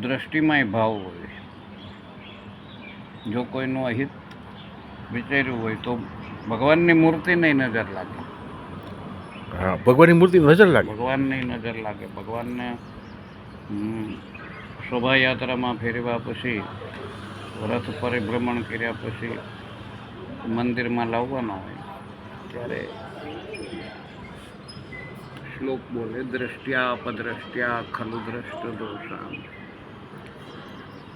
દ્રષ્ટિમાંય ભાવ હોય. જો કોઈનું અહિત વિચાર્યું હોય તો ભગવાનની મૂર્તિને નજર લાગે. હા ભગવાનની મૂર્તિ નજર લાગે? ભગવાનની નજર લાગે. ભગવાનને શોભાયાત્રામાં ફેરવ્યા પછી રથ પરિભ્રમણ કર્યા પછી મંદિરમાં લાવવાના હોય ત્યારે શ્લોક બોલે દ્રષ્ટ્યા અપદ્રષ્ટ્યા ખલુ દ્રષ્ટ દોષા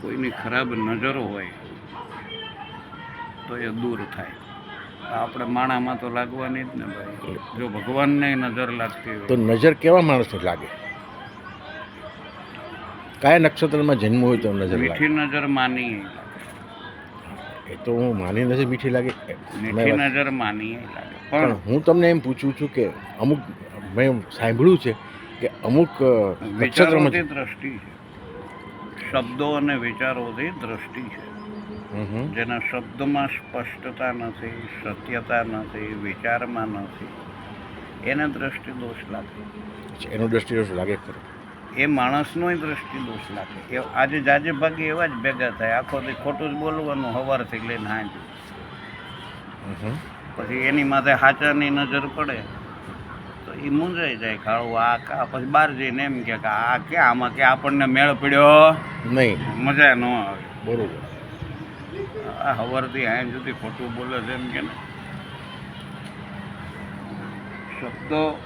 કોઈની ખરાબ નજરો હોય તો એ દૂર થાય. આપણે માણામાં તો લાગવાની જ ને ભાઈ. જો ભગવાનને નજર લાગતી તો નજર કેવા માણસને લાગે? કયા નક્ષત્રમાં જન્મ હોય તો નજર મીઠી નજર માની એ તો હું માની નથી મીઠી લાગે. મીઠી નજર માની લાગે. પણ હું તમને એમ પૂછું છું કે અમુક મેં સાંભળ્યું છે કે અમુક નક્ષત્રમાં દ્રષ્ટિ છે. શબ્દો અને વિચારોથી દ્રષ્ટિ છે. જેના શબ્દમાં સ્પષ્ટતા નથી સત્યતા નથી વિચારમાં નથી. એને દ્રષ્ટિ દોષ લાગે. એનો દ્રષ્ટિદોષ લાગે ખરો. એ માણસનોય દ્રષ્ટિ દોષ લાગે. એ આજે જાજે ભાગે એવા જ ભેગા થાય. આખો દી ખોટું જ બોલવાનું હવારથી લઈને હાંજ. પછી એની માથે હાચાની નજર પડે. એ મૂંઝાઈ જાય ખાડું આ કા પછી બહાર જઈને એમ કે કે આ કે આમાં કે આપણને મેળ પડ્યો. નહીં. મજા ન આવે. બરોબર. આ હવારથી આમ સુધી ખોટું બોલે છે એમ કે ને. શબ્દો.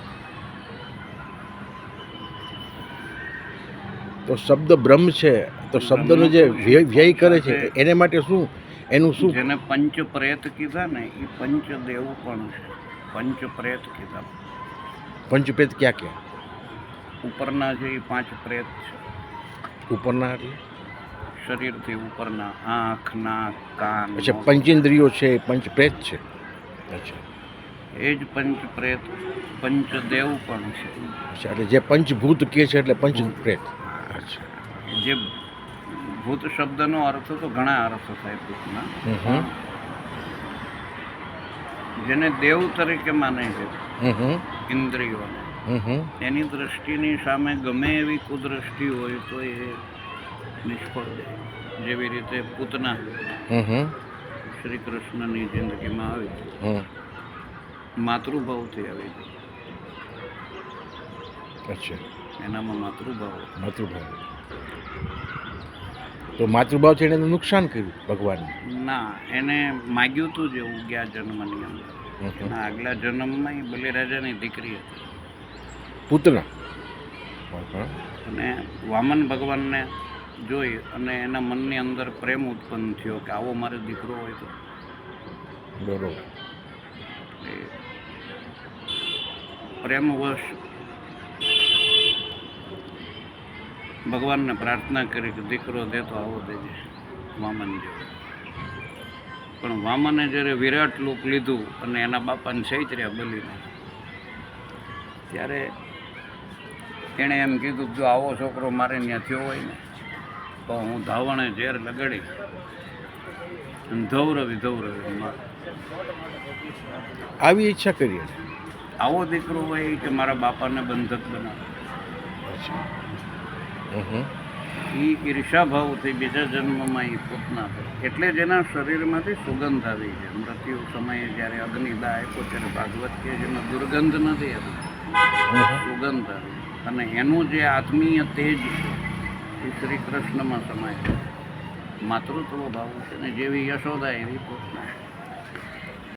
તો શબ્દ બ્રહ્મ છે. તો શબ્દનો જે વ્યય કરે છે એને માટે શું? એનું શું? જેને પંચ પ્રેત કીધા ને એ પંચ દેવ પણ છે. પંચ પ્રેત કીધા. પંચપેદ ક્યાં ક્યાં? ઉપરના જે પાંચ પ્રેત છે. ઉપરના એટલે? શરીરથી ઉપરના આંખ નાક કાન અચ્છા. પંચેન્દ્રિયો છે એ પંચપ્રેત છે? અચ્છા. એ જ પંચ પ્રેત પંચ દેવ પણ છે. અચ્છા એટલે જે પંચભૂત કે છે એટલે પંચપ્રેત. અચ્છા. જે ભૂત શબ્દનો અર્થ તો ઘણા અર્થ થાય ભૂતના. જેને દેવ તરીકે માને છે. હમ હમ. ઇન્દ્રિયોને. એની દ્રષ્ટિની સામે ગમે એવી કુદ્રષ્ટિ હોય તો એ નિષ્ફળ જાય જેવી રીતે પૂતના. શ્રી કૃષ્ણની જિંદગીમાં આવી માતૃભાવથી આવી અચ્છા. એનામાં માતૃભાવ માતૃભાવ. તો માતૃભાવ છે એને નુકસાન કર્યું ભગવાન ના એને માગ્યું હતું જેવું ગયા જન્મની અંદર. આગલા જન્મમાં એ બલિરાજાની દીકરી હતી. પૂતના અને વામન ભગવાનને જોઈ અને એના મનની અંદર પ્રેમ ઉત્પન્ન થયો કે આવો મારો દીકરો હોય તો. બરોબર. પ્રેમવશ ભગવાનને પ્રાર્થના કરી કે દીકરો દેતો આવો દેજે વામન જેવો પણ વામને જ્યારે વિરાટ રૂપ લીધું અને એના બાપાને સૈત્ર્યા બલીને ત્યારે એણે એમ કીધું જો આવો છોકરો મારે ત્યાં થયો હોય ને તો હું ધાવણે ઝેર લગાડી અને ધૌરવી ધવરવી આવી ઈચ્છા કરી આવો દીકરો હોય કે મારા બાપાને બંધક બનાવે. એ ઈર્ષા ભાવથી બીજા જન્મમાં એ પોતના થયો એટલે જ એના શરીરમાંથી સુગંધ આવી છે. મૃત્યુ સમયે જ્યારે અગ્નિદા આપ્યો ત્યારે ભાગવત કે જેમાં દુર્ગંધ નથી આવી. સુગંધ આવી. અને એનું જે આત્મીય તેજ છે એ શ્રી કૃષ્ણમાં સમાય છે. માતૃત્વ ભાવ છે ને જેવી યશોદા એવી પૂતના